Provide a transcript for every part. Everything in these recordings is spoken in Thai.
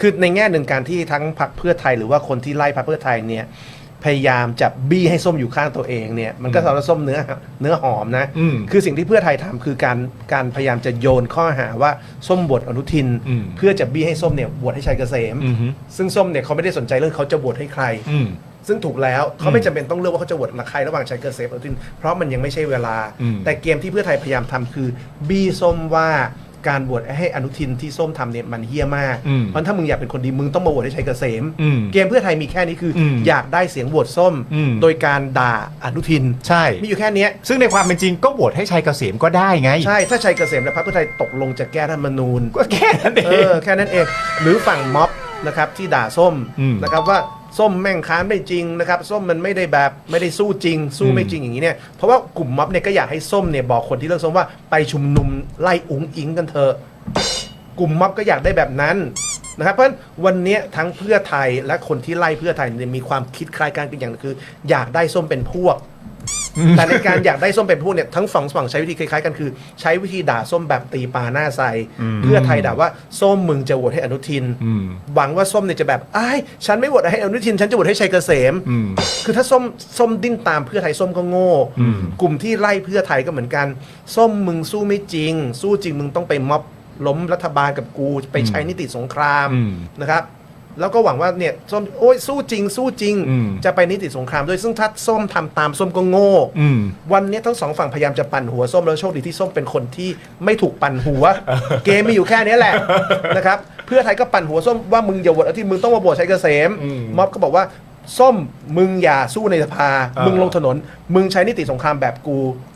คือในแง่หนึ่งการที่ทั้งพรรคเพื่อไทยหรือว่าคนที่ไล่พรรคเพื่อไทยเนี่ยพยายามจะบี้ให้ส้มอยู่ข้างตัวเองเนี่ยมันก็สำหรับส้มเนื้อเนื้อหอมนะ อืมคือสิ่งที่เพื่อไทยทำคือการการพยายามจะโยนข้อหาว่าส้มบทอนุทิน อืม เพื่อจะบี้ให้ส้มเนี่ยบวชให้ชัยเกษม อือฮึซึ่งส้มเนี่ยเขาไม่ได้สนใจเรื่องเขาจะบวชให้ใคร อืม ซึ่งถูกแล้วเขาไม่จำเป็นต้องเลือกว่าเขาจะโหวตมาใครระหว่างชัยเกษมกับอนุทินเพราะมันยังไม่ใช่เวลา อืมแต่เกมที่เพื่อไทยพยายามทำคือ บี้ส้มว่า การโหวตให้อนุทินที่ส้มทำเนี่ยมันเฮี้ยมาก อืมเพราะถ้ามึงอยากเป็นคนดีมึงต้องมาโหวตให้ชัยเกษม อืมเกมเพื่อไทยมีแค่นี้คืออมอยากได้เสียงโหวตส้ม อืม โดยการด่าอนุทิน ใช่ มีอยู่แค่เนี้ย ซึ่งในความเป็นจริงก็โหวตให้ชัยเกษมก็ได้ไง ใช่ ถ้าชัยเกษมและพรรคเพื่อไทยตกลงจะแก้รัฐธรรมนูญ ก็แค่นั้นเอเอง อ แค่นั้นเอง หรือฝั่งม็อบนะครับที่ด่าส้มอืมนะครับว่า ส้มแม่งค้านไม่จริงนะครับส้มมันไม่ได้แบบไม่ได้สู้จริง สู้ไม่อืมจริงอย่างนี้เนี่ยเพราะว่ากลุ่มม็อบเนี่ยก็อยากให้ส้มเนี่ยบอกคนที่เลือกส้มว่าไปชุมนุมไล่อุ๋งอิงกันเถอะกลุ่มม็อบก็อยากได้แบบนั้นนะครับเพราะฉะนั้นวันเนี้ยทั้งเพื่อไทยและคนที่ไล่เพื่อไทยเนี่ยมีความคิดคล้ายกันกันอย่างหนึ่งคือ อยากได้ส้มเป็นพวก แต่ในการอยากได้ส้มเป็นพวกเนี่ยทั้งฝั่งฝั่งใช้วิธีคล้ายๆกันคือ ใช้วิธีด่าส้มแบบตีปลาหน้าใสอืมเพื่อไทยด่าว่าส้มมึงจะโหวตให้อนุทินอืมหวังว่าส้มเนี่ยจะแบบไอ้ายฉันไม่โหวตให้อนุทิน ฉันจะโหวตให้ชัยเกษมอืมคือถ้าส้มส้มดิ้นตามเพื่อไทยส้มก็โง่อืมกลุ่มที่ไล่เพื่อไทยก็เหมือนกัน ส้มมึงสู้ไม่จริง สู้จริงมึงต้องไปม็อบล้มรัฐบาลกับกูไปใช้นิติสงครามอืมนะครับ แล้วก็หวังว่าเนี่ยส้มโอ้ยสู้จริง สู้จริง อืมจะไปนิติสงครามด้วยซึ่งถ้าส้มทำตามส้มก็โง่ อืม วันนี้ทั้งสองฝั่งพยายามจะปั่นหัวส้มแล้วโชคดีที่ส้มเป็นคนที่ไม่ถูกปั่นหัว เกมมีอยู่แค่นี้แหละ นะครับเพื่อไทยก็ปั่นหัวส้มว่ามึงอย่าโหวตอาที่มึงต้องมาโหวตชัยเกษมอืมม็อบก็บอกว่า ส้มมึงอย่าสู้ในสภา เออ มึงลงถนน มึงใช้นิติสงครามแบบกู Bruh ซึ่ง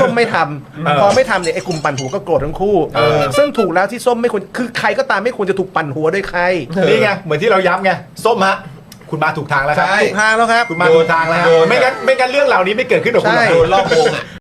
ส้มไม่ทำเออพอไม่ทำเนี่ยไอ้กลุ่มปั่นหัวก็โกรธทั้งคู่ เออ ซึ่งถูกแล้วที่ส้มไม่ควรคือใครก็ตามไม่ควรจะถูกปั่นหัวด้วยใครนี่ไง เหมือนที่เราย้ำไง ส้มฮะ คุณมาถูกทางแล้วครับ ใช่ ถูกทางแล้วครับ คุณมาถูกทางแล้วฮะโดน ไม่งั้นไม่งั้นเรื่องเหล่านี้ไม่เกิดขึ้นกับคุณหรอกใช่โดนรอบวงอะ